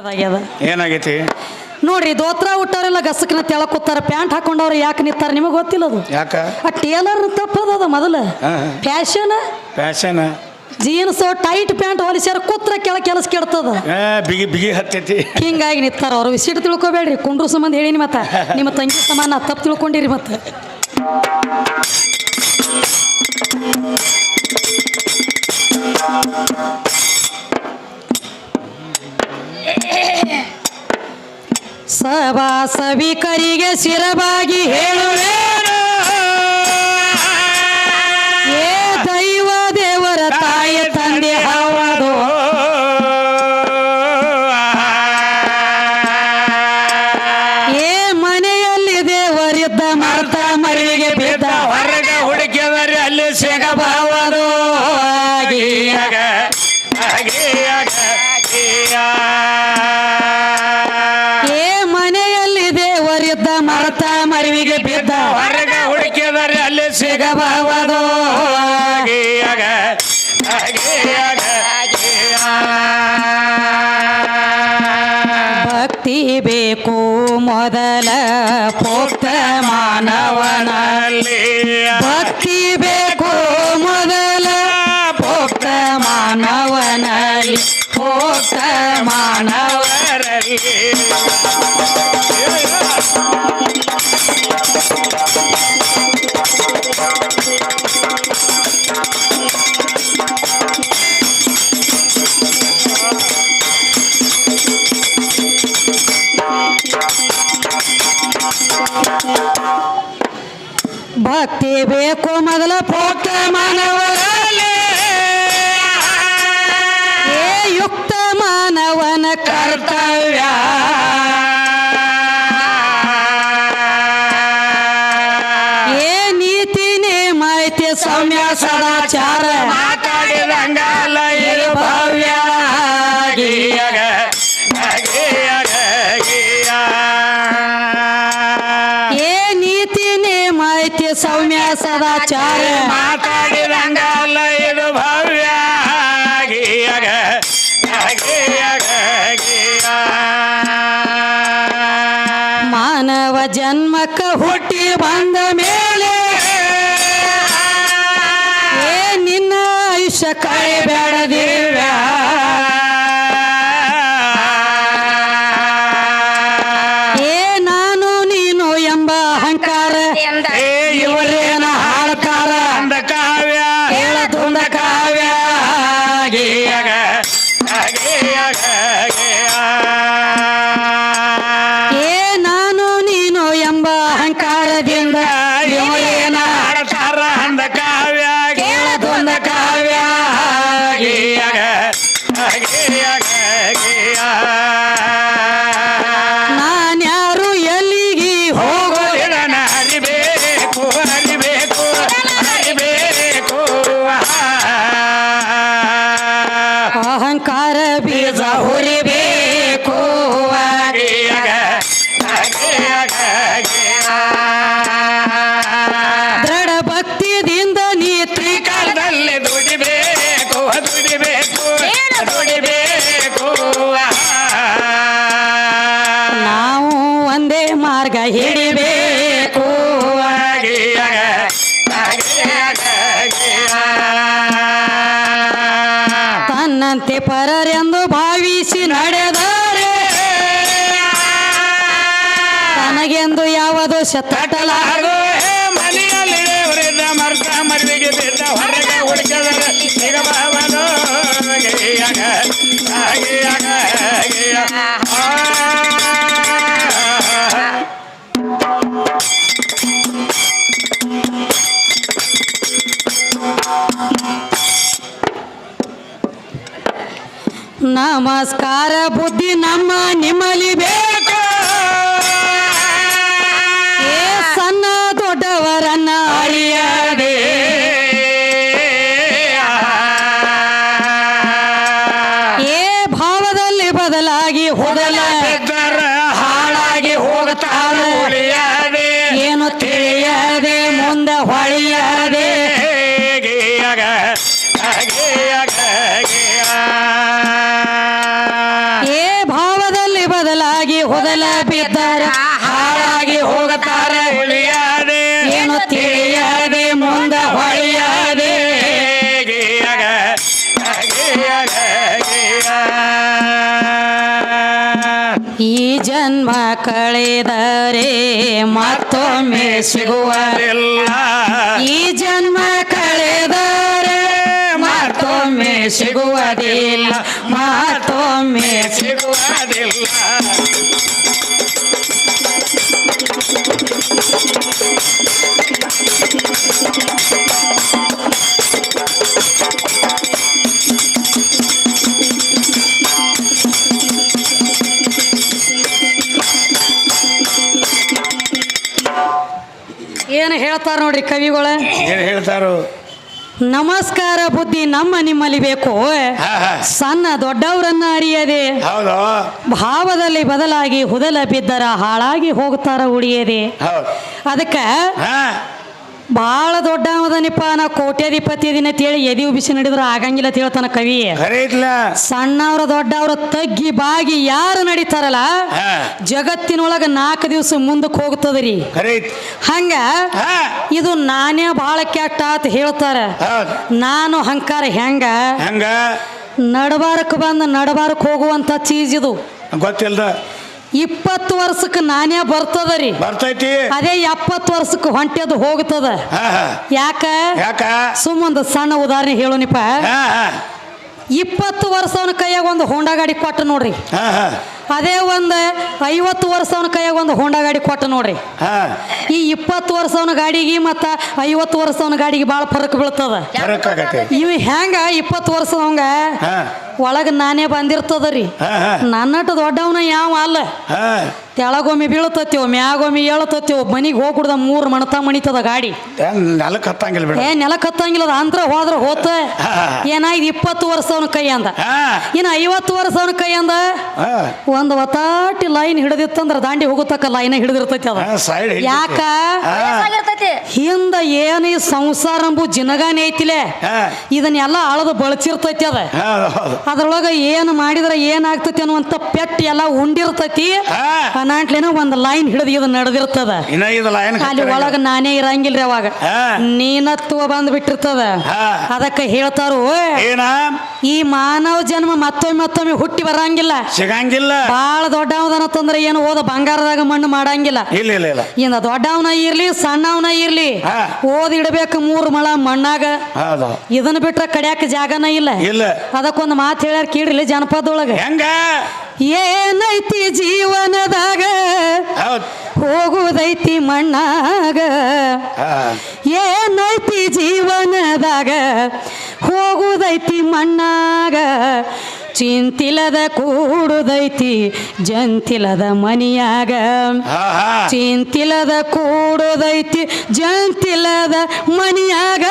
ಅದಾಗ್ಯದ ಏನಾಗೈತಿ? ನೋಡ್ರಿ ದೋತ್ರ ಹುಟ್ಟವ್ರೆಲ್ಲ ಗಸಕ್ನ ತೆಳಕ್ ಕೂತಾರ ಪ್ಯಾಂಟ್ ಹಾಕೊಂಡವ್ರು ಯಾಕೆ ನಿಂತಾರ ನಿಮಗೆ ಗೊತ್ತಿಲ್ಲ ಅದು? ಯಾಕ? ಆ ಟೇಲರ್ ತಪ್ಪದ ಮೊದಲ. ಹಾ. Fashion? Fashion. Jeans tight pant ಹೊಲಿಸ್ಯಾರ ಕೂತ್ರ ಕೆಳ ಕೆಲಸ ಕೆಡ್ತದ. ಬಿಗಿ ಬಿಗಿ ಹತ್ತೈತಿ. ಹಿಂಗಾಗಿ ನಿಂತಾರ ಅವ್ರು. ವಿಸಿಟ್ ತಿಳ್ಕೊಬೇಡ್ರಿ. ಕುಂಡ್ರು ಸಂಬಂಧ ಹೇಳಿನಿ ಮತ್ತ. ನಿಮ್ಮ ತಂಗಿ ಸಮಾನ ತಪ್ಪು ತಿಳ್ಕೊಂಡಿರಿ ಮತ್ತೆ. ಸಭಾ ಸಭಿಕರಿಗೆ ಶಿರಬಾಗಿ ಹೇಳುವೇನು. ಏ ದೈವ ದೇವರ ತಾಯಿ ತಂದೆ ಹೌದು ಏ ಮನೆಯಲ್ಲಿ ದೇವರಿದ್ದ ಮರ್ತ ಮರಿಗೆ ಬಿದ್ದ ಹೊರಗ ಹುಡುಕಿದರೆ ಅಲ್ಲಿ ಸಿಗಬಹುದು ಸಿಗಬಹುದು ಭಕ್ತಿ ಬೇಕು ಮೊದಲ ಪೋಕ್ತ ಮಾನವನಲ್ಲಿ. ಭಕ್ತಿ ಬೇಕು ಮೊದಲ ಪೋಕ್ತ ಮಾನವನಲ್ಲಿ. ಪೋಕ್ತ ಮಾನವ ಕರ್ತವ್ಯ. ಏ ನೀತಿ ನೇಮ ಐತಿ ಸೌಮ್ಯ ಸದಾಚಾರ. ಮಾತಾಡಿದಂಗಲ್ಲ ಭವ್ಯ ಗೀಯಗ ಗೀಯಗ ಗೀಯ. ಏ ನೀತಿ ನೇಮ ಐತಿ ಸೌಮ್ಯ ಸದಾಚಾರ. ಮಾತಾಡಿದಂಗಲ್ಲ ಇದು ಭವ್ಯ ಗೀಯಗ ಗೀಯ ಜನ್ಮಕ್ಕ ಹುಟ್ಟಿ ಬಂದ ಮೇಲೆ ಏ ನಿನ್ನ ಆಯುಷ್ಯ ಕೈ ಬೇಡದೇವ ಏ ನಾನು ನೀನು ಎಂಬ ಅಹಂಕಾರ. ಏ ಇವರೇನ ಹಾಡ್ತಾರ ಅಂದ ಕಾವ್ಯ. ಹೇಳದುಂದ ಕಾವ್ಯ. ಗೀಯಗ ಗೀಯಗ. ಅಹಂಕಾರ ಬೀಜ ಹುರಿಬೇಕು ತನ್ನಂತೆ ಪರರೆಂದು ಭಾವಿಸಿ ನಡೆದರೆ ತನಗೆಂದು ಯಾವ ದೋಷ ತಟ್ಟಲಾಗ ಮನೆಯಲ್ಲಿ ನಮಸ್ಕಾರ ಬುದ್ಧಿ ನಮ್ಮ ನಿಮ್ಮಲ್ಲಿ ಬೇಕು. ಸಣ್ಣ ದೊಡ್ಡವರನ್ನ ಅಳಿಯದೆ. ಏ ಭಾವದಲ್ಲಿ ಬದಲಾಗಿ ಹೋದಲ ಹಾಳಾಗಿ ಹೋಗ್ತಾನೆ ಏನು ತಿಳಿಯದೆ ಮುಂದೆ ಹೊಳೆಯದೆ. ಬಿದ್ದರ ಹಾಳಾಗಿ ಹೋಗುತ್ತಾರೆ. ಉಳಿಯದೆ ಏನು ತಿಳಿಯದೆ ಮುಂದ ಹೊಳಿಯದೆ. ಈ ಜನ್ಮ ಕಳೆದರೆ ಮತ್ತೊಮ್ಮೆ ಸಿಗುವ ಈ ಜನ್ಮ ಕಳೆದರೆ ಮತ್ತೊಮ್ಮೆ ಸಿಗುವುದಿಲ್ಲ. ಮತ್ತೊಮ್ಮೆ ಸಿಗುವುದಿಲ್ಲ. ಏನು ಹೇಳ್ತಾರ ನೋಡ್ರಿ ಕವಿಗಳೇ? ಏನು ಹೇಳ್ತಾರು? ನಮಸ್ಕಾರ ಬುದ್ಧಿ ನಮ್ಮ ನಿಮ್ಮಲ್ಲಿ ಬೇಕು. ಸಣ್ಣ ದೊಡ್ಡವರನ್ನ ಅರಿಯದೆ. ಭಾವದಲ್ಲಿ ಬದಲಾಗಿ ಹುದಲ ಬಿದ್ದರ ಹಾಳಾಗಿ ಹೋಗ್ತಾರ ಉಳಿಯದೆ. ಅದಕ್ಕೆ ಭಾಳ ದೊಡ್ಡ ಅವದನಿಪ್ಪ ನಾ ಕೋಟ್ಯಾಧಿಪತಿ ದಿನ ತೇಳಿ ಎದಿ ಉಬಿಸಿ ನಡೆದ್ರೆ ಆಗಂಗಿಲ್ಲ ಅಂತ ಹೇಳ್ತಾನ ಕವಿ. ಖರೆ ಸಣ್ಣವ್ರ ದೊಡ್ಡವ್ರ ತಗ್ಗಿ ಬಾಗಿ ಯಾರು ನಡೀತಾರಲ್ಲ ಜಗತ್ತಿನೊಳಗ ನಾಲ್ಕು ದಿವಸ ಮುಂದಕ್ಕೆ ಹೋಗ್ತದ್ರಿ. ಖರೆ ಐತಿ. ಹಂಗ ಹಾ. ಇದು ನಾನೇ ಭಾಳ ಕೆಟ್ಟ ಅಂತ ಹೇಳ್ತಾರ. ಹೌದು. ನಾನು ಹಂಕಾರ ಹೆಂಗ? ಹೆಂಗ? ನಡಬಾರಕ್ ಬಂದು ನಡಬಾರಕ್ ಹೋಗುವಂತ ಚೀಜ್ ಇದು. ಗೊತ್ತಿಲ್ದ. ಇಪ್ಪತ್ತು ವರ್ಷಕ್ಕೆ ನಾನೇ ಬರ್ತದ ರೀ ಬರ್ತೈತಿ. ಅದೇ ಎಪ್ಪತ್ತು ವರ್ಷಕ್ಕೆ ಹೊಂಟೆದು ಹೋಗ್ತದ. ಯಾಕ? ಯಾಕ? ಸುಮ್ಮೊಂದು ಸಣ್ಣ ಉದಾಹರಣೆ ಹೇಳೋನಿಪ್ಪ. ಇಪ್ಪತ್ತು ವರ್ಷ ಅವನ ಕೈಯಾಗ ಒಂದು ಹೋಂಡಾ ಗಾಡಿ ಕೊಟ್ಟ ನೋಡ್ರಿ. ಅದೇ ಒಂದು ಐವತ್ತು ವರ್ಷ ಅವನ ಕೈಯಾಗ ಒಂದು ಹೋಂಡಾ ಗಾಡಿ ಕೊಟ್ಟ ನೋಡ್ರಿ. ಈ ಇಪ್ಪತ್ತು ವರ್ಷ ಅವನ ಗಾಡಿಗೆ ಮತ್ತು ಐವತ್ತು ವರ್ಷ ಅವನ ಗಾಡಿಗೆ ಭಾಳ ಫರಕ್ ಬೀಳ್ತದ. ಇವ್ ಹೆಂಗ ಇಪ್ಪತ್ತು ವರ್ಷದವಂಗ ಹಾ. ಒಳಗೆ ನಾನೇ ಬಂದಿರ್ತದ ರೀ. ನನ್ನಟ್ಟು ದೊಡ್ಡವನ ಯಾವ ಅಲ್ಲ. ತೆಳಗೊಮ್ಮೆ ಬೀಳತತ್ತೇವ ಮ್ಯಾಗೊಮ್ಮೆ ಹೇಳತತ್ತೇವ ಮನಿಗೆ ಹೋಗ್ಬಿಡ್ದ ಮೂರು ಮಣತ ಮಣಿತದ ಗಾಡಿ. ನೆಲಕ್ಕೆ ಹತ್ತಂಗಿಲ್ಲ ಬಿಡ. ಏ ನೆಲಕ್ಕೆ ಹತ್ತಂಗಿಲ್ಲ ಹೋದ್ರ ಹೋತ. ಏನಾಯ್ತು ಇಪ್ಪತ್ತು ವರ್ಷ ಅವನ ಕೈ ಅಂದ. ಇನ್ನು ಐವತ್ತು ವರ್ಷ ಅವನ ಕೈ ಅಂದ. ಒಂದು ಒತ್ತಾಟಿ ಲೈನ್ ಹಿಡಿದಿತ್ತಂದ್ರ ದಾಂಡಿ ಹೋಗುತ್ತಕ್ಕ ಲೈನ್ ಹಿಡಿದಿರ್ತೈತಿ ಅದ. ಸೈಡ್ ಯಾಕ? ಹಿಂದ ಏನು ಈ ಸಂಸಾರ ಅಂಬು ಜಿನಗಾನೆ ಐತಿಲೆ? ಇದನ್ನೆಲ್ಲ ಅಳದು ಬಳಸಿರ್ತೈತಿ ಅದ. ಅದ್ರೊಳಗ ಏನು ಮಾಡಿದ್ರೆ ಏನಾಗ್ತೈತಿ ಅನ್ನುವಂತ ಪೆಟ್ಟು ಎಲ್ಲ ಉಂಡಿರ್ತೈತಿ. ಹಾ ಅನಾಟ್ಲೇನೋ ಒಂದು ಲೈನ್ ಹಿಡಿದು ಇದು ನಡೆದಿರ್ತದ. ಇನ್ನ ಇದು ಲೈನ್ ಅಲ್ಲಿ ಒಳಗ ನಾನೇ ಇರಂಗಿಲ್ರಿ ಅವಾಗ. ನೀನತ್ವ ಬಂದ್ ಬಿಟ್ಟಿರ್ತದ. ಅದಕ್ಕೆ ಹೇಳ್ತಾರು ಏನ? ಈ ಮಾನವ ಜನ್ಮ ಮತ್ತೊಮ್ಮೆ ಮತ್ತೊಮ್ಮೆ ಹುಟ್ಟಿ ಬರಂಗಿಲ್ಲ. ಸಿಗಂಗಿಲ್ಲ. ಬಾಳ ತಂದ್ರೆ ಏನು ಓದ ಬಂಗಾರದಾಗ ಮಣ್ಣು ಮಾಡಂಗಿಲ್ಲ. ಇಲ್ಲ ಇಲ್ಲ ಇಲ್ಲ. ಇನ್ನ ದೊಡ್ಡವನ ಇರ್ಲಿ ಸಣ್ಣವನ ಇರ್ಲಿ. ಓದ್ ಇಡ್ಬೇಕು ಮೂರು ಮಳ ಮಣ್ಣಾಗ. ಇದನ್ನ ಬಿಟ್ರೆ ಕಡ್ಯಾಕ ಜಾಗನ ಇಲ್ಲ. ಇಲ್ಲ. ಅದಕ್ಕೊಂದು ಮಾತು ಹೇಳ್ಯಾರ ಕೇಳಿರ್ಲಿ ಜನಪದೊಳಗ ಹೆಂಗ? ಏನೈತಿ ಜೀವನದಾಗ? ಹೋಗುದೈತಿ ಮಣ್ಣಾಗ. ಏನೈತಿ ಜೀವನದಾಗ? ಹೋಗುದೈತಿ ಮಣ್ಣಾಗ ಚಿಂತಿಲದ ಕೂಡುದೈತಿ ಜಂತಿಲದ ಮನಿಯಾಗ. ಚಿಂತಿಲದ ಕೂಡುದೈತಿ ಜಂತಿಲದ ಮನಿಯಾಗ.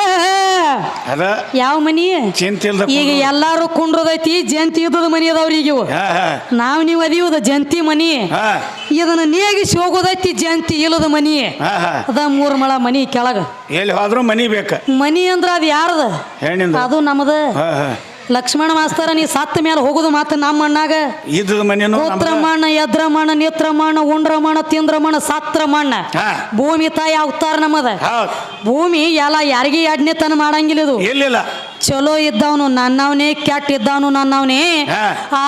ಅದ? ಯಾವ ಮನಿ? ಜಂತಿಲ್ದ ಈಗ ಎಲ್ಲಾರು ಕುಂಡ್ರದೈತಿ ಜಂತಿ ಇದ್ದದ ಮನಿ ಅದಾವ್ರಿ ಈಗ ಇವು. ನಾವ್ ನೀವ್ ಅದೀವದ ಜಂತಿ ಮನಿ. ಇದನ್ನ ನೇಗಿಸಿ ಹೋಗೋದೈತಿ ಜಂತಿ ಇಲ್ಲದ ಮನಿ. ಅದ ಮೂರ್ ಮಳ ಮನಿ ಕೆಳಗ. ಎಲ್ಲಿ ಹೋದ್ರು ಮನಿ ಬೇಕ. ಮನಿ ಅಂದ್ರ ಅದ್ ಯಾರದ? ಹೆಣ್ಣಿಂದ. ಅದು ನಮ್ದ. ಲಕ್ಷ್ಮಣ ಮಾಸ್ತರ ನೀ ಸತ್ತ ಮೇಲೆ ಹೋಗುದು ಮಾತು ನಮ್ಮ ಮಣ್ಣಾಗ ಇದ್ದದ ಮನಿನು ಕೂತ್ರ ಮಣ್ಣ ಎದ್ರ ಮಣ್ಣ ನಿತ್ರ ಮಣ್ಣ ಉಂಡ್ರ ಮಣ್ಣ ತಿಂದ್ರ ಮಣ್ಣ ಸತ್ರ ಮಣ್ಣ. ಭೂಮಿ ತಾಯಿ ಅವತಾರ ನಮ್ಮದ. ಭೂಮಿ ಎಲ್ಲ ಯಾರಿಗೆ ಎಡ್ನೆತನ ಮಾಡಂಗಿಲ್ಲ ಇದು. ಚಲೋ ಇದ್ದವನು ನನ್ನವನೇ ಕೆಟ್ಟ ಇದ್ದವನು ನನ್ನವನೇ.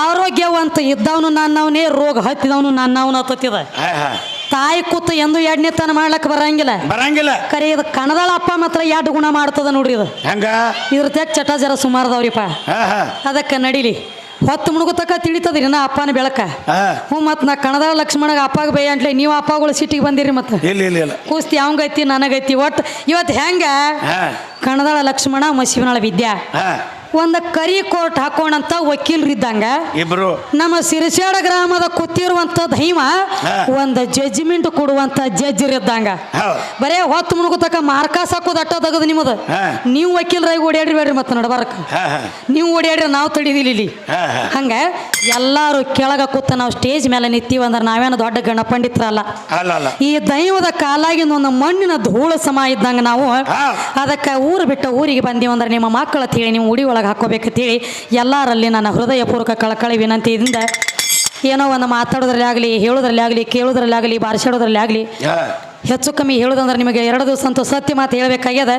ಆರೋಗ್ಯವಂತ ಇದ್ದವನು ನನ್ನವನೇ ರೋಗ ಹತ್ತಿದವನು ನನ್ನವನ ಹತ್ತದ ತಾಯಿ ಕೂತು ಎಂದು ಎಡ್ನೆತನ ಮಾಡ್ಲಕ್ ಬರಂಗಿಲ್ಲ. ಬರಂಗಿಲ್ಲ. ಕರೆ ಇದು ಕಣದಾಳ ಅಪ್ಪ ಮಾತ್ರ ಎರಡು ಗುಣ ಮಾಡ್ತದ ನೋಡ್ರಿ ಇದು. ಹೆಂಗ? ಇದ್ರ ತೆಗ್ ಚಟ ಜರ ಸುಮಾರದವ್ರಿಪ್ಪ. ಅದಕ್ಕೆ ನಡಿಲಿ. ಹೊತ್ತು ಮುಣುಗತಕ್ಕ ತಿಳಿತದ್ರಿ ನಾ ಅಪ್ಪನ ಬೆಳಕ. ಹ್ಞೂ ಮತ್ತು ನಾ ಕಣದಾಳ ಲಕ್ಷ್ಮಣಗ ಅಪ್ಪಾಗ ಬೈ ಅಂಟ್ಲೆ ನೀವು ಅಪ್ಪಗಳು ಸಿಟ್ಟಿಗೆ ಬಂದಿರಿ ಮತ್ತೆ. ಇಲ್ಲ ಇಲ್ಲ ಇಲ್ಲ. ಕೂಸ್ತಿ ಅವಂಗೈತಿ ನನಗೈತಿ ಒಟ್ಟು ಇವತ್ತು ಹೆಂಗ? ಕಣದಾಳ ಲಕ್ಷ್ಮಣ ಮಸಿವನಾಳ ವಿದ್ಯಾ. ಒಂದು ಕರಿ ಕೋರ್ಟ್ ಹಾಕೋಣಂತ ವಕೀಲರು ಇದ್ದಂಗ ಇಬ್ರು. ನಮ್ಮ ಸಿರಿಸೇಡ ಗ್ರಾಮದ ಕೂತಿರುವಂತ ದೈವ. ಒಂದು ಜಡ್ಜ್ಮೆಂಟ್ ಕೊಡುವಂತ ಜಡ್ಜರ್ ಇದ್ದಂಗ. ಬರೇ ಹೊತ್ತು ಮುಳುಗುತಕ್ಕ ಮಾರ್ಕಾಸ್ ಹಾಕೋದು ಅಟ್ಟ ತೆಗದು ನಿಮ್ಮದು. ನೀವು ವಕೀಲರಾಗಿ ಓಡಾಡ್ರಿ ಬೇಡ್ರಿ ಮತ್ತೆ ನಡಬಾರಕ. ನೀವು ಓಡಾಡ್ರಿ ನಾವು ತಡಿದಿಲ್ಲ ಇಲ್ಲಿ. ಹಂಗ ಎಲ್ಲಾರು ಕೆಳಗ ಕೂತ ನಾವು ಸ್ಟೇಜ್ ಮೇಲೆ ನಿತ್ತೀವಿ ಅಂದ್ರೆ ನಾವೇನು ದೊಡ್ಡ ಗಣ ಪಂಡಿತರಲ್ಲ ಈ ದೈವದ ಕಾಲಾಗಿನ ಒಂದು ಮಣ್ಣಿನ ಧೂಳ ಸಮ ಇದ್ದಂಗ ನಾವು. ಅದಕ್ಕೆ ಊರು ಬಿಟ್ಟ ಊರಿಗೆ ಬಂದೀವಿ ಅಂದ್ರೆ ನಿಮ್ಮ ಮಕ್ಕಳ ಹೇಳಿ ನೀವು ಉಡಿ ಒಳಗೆ ಹಾಕೋಬೇಕಂತೇಳಿ ಎಲ್ಲರಲ್ಲಿ ನನ್ನ ಹೃದಯಪೂರ್ವಕ ಕಳಕಳಿ ವಿನಂತಿಯಿಂದ ಏನೋ ಒಂದು ಮಾತಾಡೋದ್ರಲ್ಲಿ ಆಗಲಿ ಹೇಳೋದ್ರಲ್ಲಿ ಆಗಲಿ ಕೇಳೋದ್ರಲ್ಲಿ ಆಗಲಿ ಬಾರಿಸಾಡೋದ್ರಲ್ಲಿ ಆಗಲಿ ಹೆಚ್ಚು ಕಮ್ಮಿ ಹೇಳೋದಂದ್ರೆ ನಿಮಗೆ ಎರಡು ದಿವಸ ಅಂತೂ ಸತ್ಯ ಮಾತು ಹೇಳಬೇಕಾಗ್ಯದ.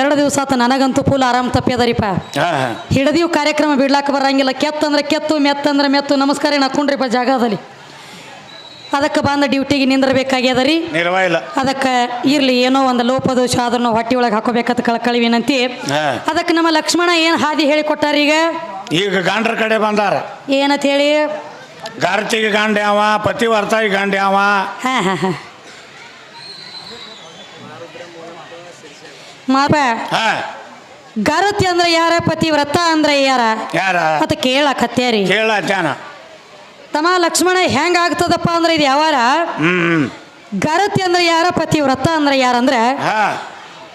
ಎರಡು ದಿವಸ ಆತ ನನಗಂತೂ ಫುಲ್ ಆರಾಮ್ ತಪ್ಪ್ಯದರಿಪ್ಪ ಹಿಡದಿಯು ಹಿಡದಿವ್ ಕಾರ್ಯಕ್ರಮ ಬಿಡ್ಲಾಕ ಬರಂಗಿಲ್ಲ. ಕೆತ್ತಂದ್ರೆ ಕೆತ್ತು ಮೆತ್ತಂದ್ರೆ ಮೆತ್ತು. ನಮಸ್ಕಾರ ನಕ್ಕೊಂಡ್ರಿಪ್ಪ ಜಾಗದಲ್ಲಿ. ಅದಕ್ಕೆ ಬಂದ ಡ್ಯೂಟಿಗೆ ನಿಂದಿರಬೇಕಾಗ್ಯದ ರೀ ನಿರ್ವ ಇಲ್ಲ. ಅದಕ್ಕೆ ಇರ್ಲಿ ಏನೋ ಒಂದು ಲೋಪದೋಷ ಅದನ್ನು ಹೊಟ್ಟೆ ಒಳಗೆ ಹಾಕೋಬೇಕಂತ ಕಳ್ಕಳಿ ವಿನಂತಿ ಅದಕ್ಕೆ ನಮ್ಮ ಲಕ್ಷ್ಮಣ ಏನು ಹಾದಿ ಕೊಟ್ಟಾರ ಈಗ? ಈಗ ಗಾಂಡ್ರ ಕಡೆ ಬಂದಾರ. ಏನಂತ ಹೇಳಿ? ಗಾರ್ತಿಗೆ ಗಾಂಡ್ಯಾವ ಪತಿ ಪತಿವರ್ತಾಗಿ ಗಾಂಡ್ಯಾವ ಹಾಂ ಹಾಂ ಹಾಂ. ಮಾಪ ಹಾ. ಗರತಿ ಅಂದ್ರೆ ಯಾರ ಪತಿವ್ರತ ಅಂದ್ರೆ ಯಾರ? ಯಾರ? ಮತ್ತೆ ಕೇಳಕತ್ತೇರಿ ಕೇಳ ಜಾನ ತಮ್ಮ ಲಕ್ಷ್ಮಣ ಹೆಂಗ ಆಗ್ತದಪ್ಪ ಅಂದ್ರೆ ಇದು ಯಾವಾರ? ಗರತಿ ಅಂದ್ರೆ ಯಾರ ಪತಿವ್ರತ ಅಂದ್ರೆ ಯಾರಂದ್ರೆ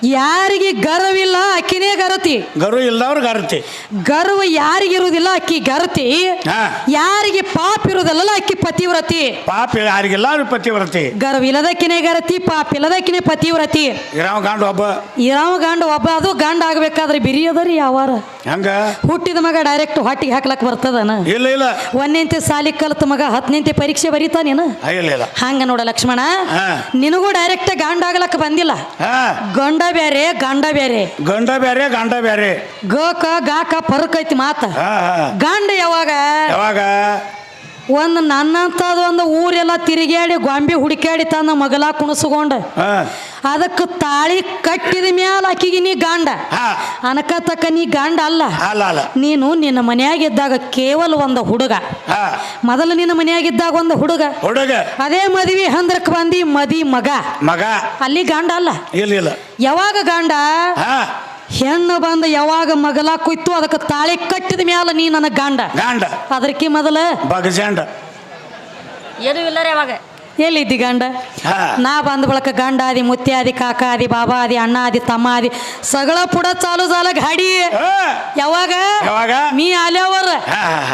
ಯಾರಿಗೆ ಗರ್ವಿಲ್ಲ ಅಕ್ಕಿನೇ ಗರತಿ. ಗರ್ವ ಇಲ್ದವ್ರು ಗರ್ತಿ. ಗರ್ವ ಯಾರಿಗಿರುವುದಿಲ್ಲ ಅಕ್ಕಿ ಗರತಿ. ಹಾ. ಯಾರಿಗೆ ಪಾಪ ಇರುವುದಲ್ಲ ಅಕ್ಕಿ ಪತಿವ್ರತಿ. ಪಾಪ ಯಾರಿಗಿಲ್ಲ ಪತಿವ್ರತಿ. ಗರ್ವ ಇಲ್ಲದಕ್ಕಿನೇ ಗರತಿ ಪಾಪ ಇಲ್ಲದಕ್ಕಿನೇ ಪತಿವ್ರತಿ. ಇರಾವ ಗಾಂಡ ಒಬ್ಬ. ಇರಾವ ಗಂಡ ಒಬ್ಬ ಅದು ಗಂಡ ಆಗ್ಬೇಕಾದ್ರೆ ಬಿರಿ ಅದರಿ ಯಾವಾರ. ಹೆಂಗ? ಹುಟ್ಟಿದ ಮಗ ಡೈರೆಕ್ಟ್ ಹೊಟ್ಟಿಗೆ ಹಾಕ್ಲಕ್ ಬರ್ತದನ. ಇಲ್ಲ ಇಲ್ಲ. ಒಂದಿನಂತೆ ಸಾಲಿ ಕಲ್ತ ಮಗ ಹತ್ತನೆಂತೆ ಪರೀಕ್ಷೆ ಬರೀತಾನೇನು? ಆ, ಇಲ್ಲ ಇಲ್ಲ. ಹಂಗ ನೋಡ ಲಕ್ಷ್ಮಣ. ಹಾ. ನಿನಗೂ ಡೈರೆಕ್ಟ್ ಗಂಡ ಆಗ್ಲಕ್ ಬಂದಿಲ್ಲ. ಹಾ. ಗಂಡ ಬೇರೆ ಗಂಡ ಬೇರೆ. ಗಂಡ ಬೇರೆ ಗಂಡ ಬೇರೆ. ಗಕ ಗಾಕ ಫರಕ್ ಐತಿ ಮಾತ. ಹಾ ಹಾ. ಗಂಡ ಯಾವಾಗ? ಯಾವಾಗ? ಒಂದು ನನ್ನಂತ ಒಂದು ಊರೆಲ್ಲ ತಿರುಗಾಡಿ ಗೊಂಬೆ ಹುಡುಕಾಡಿ ತನ್ನ ಮಗಲ ಕುಣಸ್ಕೊಂಡ. ಹಾ. ಅದಕ್ಕೆ ತಾಳಿ ಕಟ್ಟಿದ ಮ್ಯಾಲ ಆಕಿಗೆ ನೀ ಗಾಂಡ. ಅನಕತಕ್ಕ ಅನಕ ತಕ್ಕ ನೀ ಗಂಡ ಅಲ್ಲ. ಅಲ್ಲ ಅಲ್ಲ. ನೀನು ನಿನ್ನ ಮನೆಯಾಗಿದ್ದಾಗ ಕೇವಲ ಒಂದು ಹುಡುಗ. ಹಾ. ಮೊದಲು ನಿನ್ನ ಮನೆಯಾಗಿದ್ದಾಗ ಒಂದು ಹುಡುಗ. ಹುಡುಗ. ಅದೇ ಮದ್ವಿ ಹಂದ್ರಕ್ ಬಂದಿ ಮದಿ ಮಗ. ಮಗ. ಅಲ್ಲಿ ಗಂಡ ಅಲ್ಲ. ಇಲ್ಲ ಇಲ್ಲ. ಯಾವಾಗ ಗಾಂಡ? ಹಾ. ಹೆಣ್ಣು ಬಂದ ಯಾವಾಗ ಮಗಲ ಕುಯ್ತು ಅದಕ್ಕೆ ತಾಳಿ ಕಟ್ಟಿದ ಮ್ಯಾಲ ನೀ ನನ್ನ ಗಂಡ. ಗಂಡ. ಅದಕ್ಕೆ ಮೊದಲ ಬಗಜಾಂಡ. ಏನು ಇಲ್ಲ ರೀ ಅವಾಗ ಎಲ್ಲಿದ್ದಿ ಗಂಡ? ಹಾ. ನಾ ಬಂದ ಬಳಕ ಗಂಡ ಆದಿ ಕಾಕಾದಿ ಆದಿ ಕಾಕ ಆದಿ ಬಾಬಾ ಆದಿ ಅಣ್ಣ ಆದಿ ತಮ್ಮ ಆದಿ ಸಗಳ ಪುಡ ಚಾಲು ಜಾಲ ಗಾಡಿ. ಯಾವಾಗ? ಯಾವಾಗ? ನೀ ಆಲ್ಯಾವರ.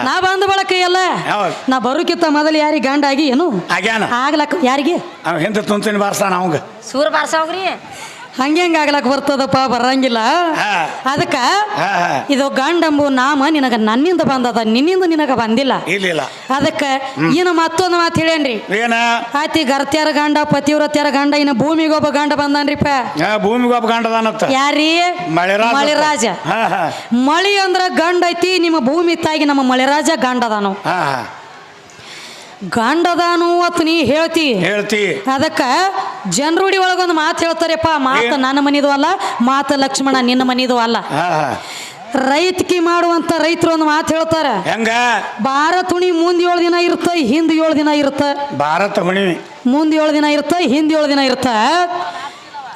ನಾ ಬಂದ ಬಳಕ ಎಲ್ಲ? ನಾ ಬರೋಕಿತ್ತ ಮೊದಲು ಯಾರಿಗೆ ಗಂಡ ಆಗಿ ಏನು? ಆಗ್ಯಾನ? ಆಗ್ಲಕ್ಕ ಯಾರಿಗೆ? ಅವ ಹಿಂದೆ ತುಂತಿನ ಬಾರ್ಸ್ತಾನ ಅವಂಗ. ಸೂರ್ ಬಾರ್ಸೋಗ್ರಿ. ಹಂಗೆ ಹೆಂಗೆ ಆಗ್ಲಕ್ ಬರ್ತದಪ್ಪ ಬರಂಗಿಲ್ಲ. ಅದಕ್ಕ ಇದು ಗಂಡಂಬು ನಾಮ ನಿನಗ ನನ್ನಿಂದ ಬಂದದ ನಿನ್ನಿಂದ ನಿನಗ ಬಂದಿಲ್ಲ. ಇಲ್ಲ ಅದಕ್ಕೆ ಇನ್ನು ಮತ್ತೊಂದು ಮಾತು ಹೇಳೇನ್ರಿ ಏನ? ಆಯ್ತು ಈ ಗರ್ತ್ಯಾರ ಗಂಡ ಪತಿವ್ರತ್ಯಾರ ಗಂಡ ಇನ್ನು ಭೂಮಿಗೊಬ್ಬ ಗಂಡ ಬಂದನ್ರಿಪ್ಪ. ಆ, ಗಂಡ ಯಾರಿ? ಮಳೆರಾಜ ಮಳಿ ಅಂದ್ರ ಗಂಡ ಐತಿ ನಿಮ್ಮ ಭೂಮಿ ತಾಯಿಗೆ ನಮ್ಮ ಮಳೆರಾಜ ಗಂಡ ಅದಾನು ಗಂಡದಾನು ಅತ್ ನೀ ಹೇಳ್ತಿ. ಹೇಳ್ತಿ. ಅದಕ್ಕ ಜನರುಡಿ ಒಳಗೊಂದು ಮಾತು ಹೇಳ್ತಾರಪ್ಪ ಮಾತು ನನ್ನ ಮನಿದು ಅಲ್ಲ ಮಾತು ಲಕ್ಷ್ಮಣ ನಿನ್ನ ಮನಿದು ಅಲ್ಲ. ರೈತಕಿ ಮಾಡುವಂತ ರೈತರು ಒಂದು ಮಾತು ಹೇಳ್ತಾರ. ಹೆಂಗ? ಬಾರ ತುಣಿ ಮುಂದ್ ಏಳು ದಿನ ಇರುತ್ತ ಹಿಂದ್ ಏಳು ದಿನ ಇರುತ್ತ ಭಾರತ ಹುಣ್ಣಿಮೆ ಮುಂದ್ ಏಳು ದಿನ ಇರುತ್ತ ಹಿಂದ್ ಏಳು ದಿನ ಇರುತ್ತ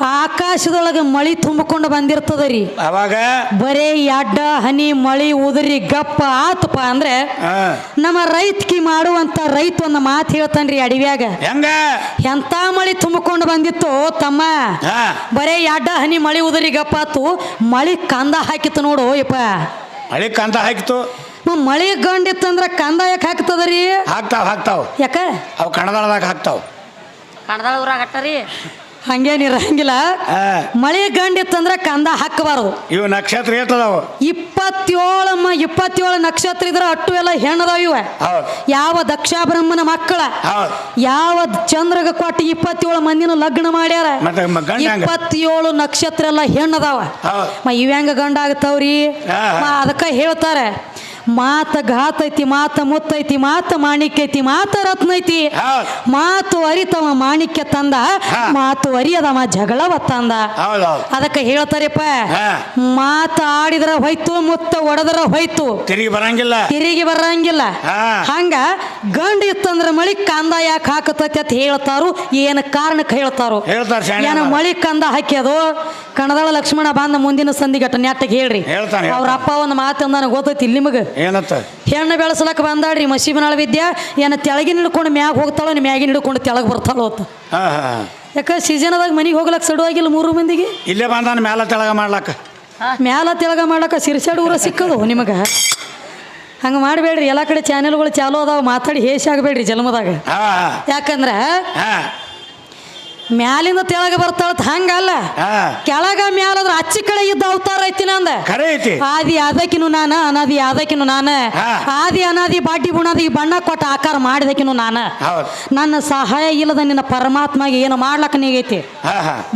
ಆಕಾಶದೊಳಗೆ ಮಳಿ ತುಂಬಿಕೊಂಡು ಬಂದಿರ್ತದ ರೀ ಅವಾಗ? ಬರೇ ಅಡ್ಡ ಹನಿ ಮಳಿ ಉದುರಿ ಗಪ್ಪ ಆತಪ್ಪ ಅಂದ್ರೆ ನಮ್ಮ ರೈತಕಿ ಮಾಡುವಂತ ರೈತ ಒಂದು ಮಾತು ಹೇಳ್ತಾನ್ರಿ ಅಡವ್ಯಾಗ. ಹೆಂಗ? ಎಂತ ಮಳಿ ತುಂಬಿಕೊಂಡು ಬಂದಿತ್ತು ತಮ್ಮ? ಬರೇ ಅಡ್ಡ ಹನಿ ಮಳಿ ಉದುರಿ ಗಪ್ಪ ಆತು. ಮಳಿ ಕಂದ ಹಾಕಿತ್ತು ನೋಡು ಯಪ್ಪ. ಮಳಿ ಕಂದ ಹಾಕಿತ್ತು? ಮಳಿ ಗಂಡಿತ್ತಂದ್ರ ಕಂದ ಯಾಕೆ ಹಾಕ್ತದ್ರಿ? ರೀ ಹಾಕ್ತಾವ ಹಾಕ್ತಾವ. ಯಾಕ? ಅವು ಕಣದಾಳದಾಗ ಹಾಕ್ತಾವ. ಕಣದಾಳ ಊರಾಗ ರೀ ಮಳೆ ಇರಂಗಿಲ್ಲ. ಮಳೆ ಮಳಿ ಗಂಡಿತ್ತಂದ್ರ ಕಂದ ಹಾಕಬಾರದು. ಇವು ನಕ್ಷತ್ರ ಇರ್ತದವ. ಇಪ್ಪತ್ತೇಳು ಮ ಇಪ್ಪತ್ತೇಳು ನಕ್ಷತ್ರ ಇದ್ರ ಅಟ್ಟು ಎಲ್ಲ ಹೆಣ್ಣದಾವ ಇವ. ಯಾವ ದಕ್ಷ ಬ್ರಹ್ಮನ ಮಕ್ಕಳ ಯಾವ ಚಂದ್ರಗ ಕೊಟ್ಟು ಇಪ್ಪತ್ತೇಳು ಮಂದಿನ ಲಗ್ನ ಮಾಡ್ಯಾರ. ಹೆಂಗ? ಇಪ್ಪತ್ತೇಳು ನಕ್ಷತ್ರ ಎಲ್ಲ ಹೆಣ್ಣದಾವ. ಮ ಇವ್ಯಾಂಗ ಗಂಡ ಆಗ್ತಾವ್ರಿ. ಅದಕ್ಕ ಹೇಳ್ತಾರೆ. ಮಾತ ಘಾತ ಐತಿ ಮಾತ ಮುತ್ತೈತಿ ಮಾತ ಮಾಣಿಕ್ಯ ಐತಿ ಮಾತ ರತ್ನ ಐತಿ. ಮಾತು ಅರಿತವ ಮಾಣಿಕ್ಯ ತಂದ ಮಾತು ಅರಿಯದವ ಜಗಳವ ತಂದ. ಅದಕ್ಕೆ ಹೇಳ್ತಾರಪ್ಪ. ಮಾತ ಆಡಿದ್ರ ಹೋಯ್ತು ಮುತ್ತ ಒಡದ್ರ ಹೋಯ್ತು. ತಿರುಗಿ ಬರಂಗಿಲ್ಲ. ತಿರುಗಿ ಬರಂಗಿಲ್ಲ. ಹಂಗ ಗಂಡ ಇತ್ತಂದ್ರೆ ಮಳಿ ಕಂದ ಯಾಕೆ ಹಾಕತೈತಿ ಅಂತ ಹೇಳ್ತಾರು ಏನು ಕಾರಣಕ್ಕೆ ಹೇಳ್ತಾರು? ಹೇಳ್ತಾರ ಶಾಣೆ ಏನ ಮಳಿ ಕಂದ ಹಾಕ್ಯದು? ಕಣದಳ ಲಕ್ಷ್ಮಣ ಬಂದ ಮುಂದಿನ ಸಂದಿಗಟ್ಟ ನೆಟ್ಟಗೆ ಹೇಳ್ರಿ. ಹೇಳ್ತಾನೆ, ಅವ್ರ ಅಪ್ಪ ಒಂದು ಮಾತು ನನಗೆ ಗೊತ್ತೈತಿ ಇಲ್ಲಿ ನಿಮಗೆ? ಏನತ್ತ ಹೆಣ್ಣು ಬೆಳೆಸಲಕ್ಕ ಬಂದಾಡ್ರಿ ಮಸೀಬನಾಳ ವಿದ್ಯಾ ಏನ ತೆಳಗಿನ ಹಿಡ್ಕೊಂಡು ಮ್ಯಾಗ ಹೋಗ್ತಾಳೋ ನೀ ಮ್ಯಾಗಿನ ಹಿಡ್ಕೊಂಡು ತೆಳಗೆ ಬರ್ತಾಳೋ ಅಂತ. ಯಾಕೆ ಸೀಸನದಾಗ ಮನಿಗೆ ಹೋಗ್ಲಕ್ ಸಡುವಾಗಿಲ್ಲ ಮೂರು ಮಂದಿಗೆ? ಇಲ್ಲೇ ಬಂದಾನ ಮ್ಯಾಲ ತೆಳಗ ಮಾಡ್ಲಕ್ಕ. ಮ್ಯಾಲ ತೆಳಗ ಮಾಡ್ಲಕ್ಕ ಸಿರ್ಸಾಡು ಊರ ಸಿಕ್ಕದು ನಿಮಗೆ? ಹಂಗೆ ಮಾಡಬೇಡ್ರಿ ಎಲ್ಲ ಕಡೆ ಚಾನೆಲ್ಗಳು ಚಾಲು ಅದಾವ ಮಾತಾಡಿ ಹೇಸಿ ಆಗಬೇಡ್ರಿ ಜನ್ಮದಾಗ. ಯಾಕಂದ್ರೆ ಮ್ಯಾಲಿಂದ ತೆಳಗ ಬರ್ತಾಳ ಹಂಗಲ್ಲ. ಕೆಳಗ ಮ್ಯಾಲದ್ರ ಅಚ್ಚಿ ಕಡೆ ಇದ್ದ ಅವತಾರ ಐತಿ ನಂದ. ಐತಿ. ಆದಿ ಅದಕ್ಕಿನು ನಾನ ಅನಾದಿ ಅದಕ್ಕಿನು ನಾನ. ಆದಿ ಅನಾದಿ ಬಾಟಿ ಬುಣಾದಿ ಬಣ್ಣ ಕೊಟ್ಟ ಆಕಾರ ಮಾಡಿದಕಿನು ನಾನ. ನನ್ನ ಸಹಾಯ ಇಲ್ಲದ ನಿನ್ನ ಪರಮಾತ್ಮಗೆ ಏನು ಮಾಡ್ಲಕ್ಕ ನೀಗೈತಿ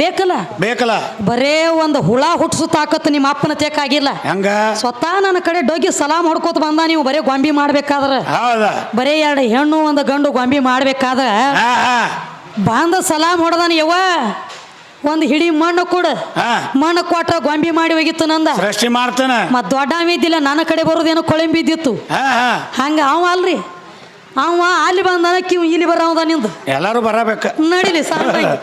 ಬೇಕಲ್ಲ? ಬೇಕಲ್ಲ. ಬರೇ ಒಂದು ಹುಳ ಹುಟ್ಸು ತಾಕತ್ತು ನಿಮ್ಮ ಅಪ್ಪನ ತೇಕಾಗಿಲ್ಲ. ಹೆಂಗ? ಸ್ವತಃ ನನ್ನ ಕಡೆ ಡೋಗಿ ಸಲಾಮ್ ಹೊಡ್ಕೋತ ಬಂದ ನೀವು ಬರೇ ಗೊಂಬಿ ಮಾಡ್ಬೇಕಾದ್ರ. ಬರೇ ಎರಡು ಹೆಣ್ಣು ಒಂದು ಗಂಡು ಗೊಂಬಿ ಮಾಡ್ಬೇಕಾದ್ರ ಬಂದ ಸಲಾಮ್ ಹೊಡೆದಾನ ಯವ್ವ. ಒಂದು ಹಿಡಿ ಮಣ್ಣು ಕೊಡು. ಮಣ್ಣು ಕೊಟ್ಟ ಗೊಂಬಿ ಮಾಡಿ ಹೋಗಿತ್ತು ನಂದ. ಸೃಷ್ಟಿ ಮಾಡ್ತಾನ. ಮತ್ ದೊಡ್ಡ ಇದ್ದಿಲ್ಲ ನನ್ನ ಕಡೆ ಬರೋದೇನೋ ಕೊಳಂಬಿ ಇದ್ದಿತ್ತು. ಹಂಗ ಅವ ಅಲ್ರಿ. ಅವ ಅಲ್ಲಿ ಬಂದಾನ ಕಿವ್ ಇಲ್ಲಿ ಬರೋದ ನಿಂದು. ಎಲ್ಲಾರು ಬರಬೇಕ. ನಡಿಲಿ ಸಾಕಾಗಿ.